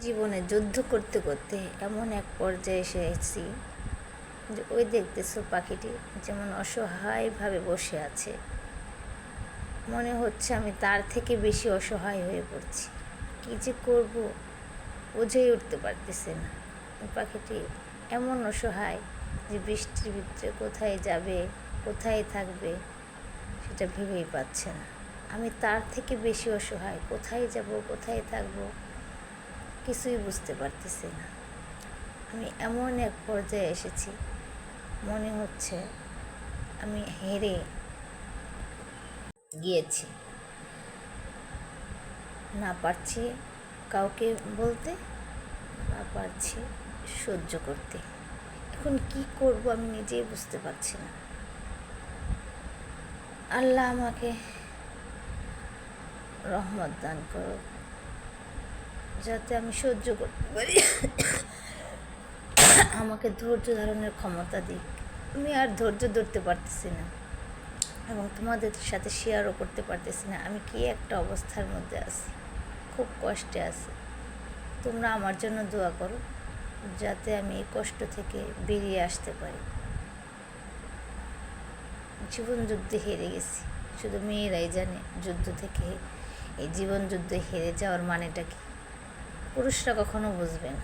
জীবনে যুদ্ধ করতে করতে এমন এক পর্যায়ে এসেছি যে ওই দেখতেছো পাখিটি যেমন অসহায়ভাবে বসে আছে। মনে হচ্ছে আমি তার থেকে বেশি অসহায় হয়ে পড়ছি। কী যে করব? বুঝেই উঠতে পারতেছে না। পাখিটি এমন অসহায় যে বৃষ্টির ভিতরে কোথায় যাবে, কোথায় থাকবে সেটা ভেবেই পাচ্ছে না। আমি তার থেকে বেশি অসহায়, কোথায় যাব, কোথায় থাকব? কিছুই বুঝতে পারতেছি না। আমি এমন এক পর্যায়ে এসেছি, মনে হচ্ছে আমি হেরে গিয়েছি। না পারছি কাউকে বলতে, না পারছি সহ্য করতে। এখন কি করব আমি নিজেই বুঝতে পারছি না। আল্লাহ আমাকে রহমত দান করো যাতে আমি সহ্য করতে পারি। আমাকে ধৈর্য ধারণের ক্ষমতা দিক। আমি আর ধৈর্য ধরতে পারতেছি না এবং তোমাদের সাথে শেয়ারও করতে পারতেছি না। আমি কি একটা অবস্থার মধ্যে আছি? খুব কষ্টে আছি। তোমরা আমার জন্য দোয়া করো যাতে আমি এই কষ্ট থেকে বেরিয়ে আসতে পারি। জীবন যুদ্ধে হেরে গেছি। শুধু মেয়েরাই জানে যুদ্ধ থেকে এই জীবন যুদ্ধে হেরে যাওয়ার মানেটা কি? পুরুষরা কখনো বুঝবে না।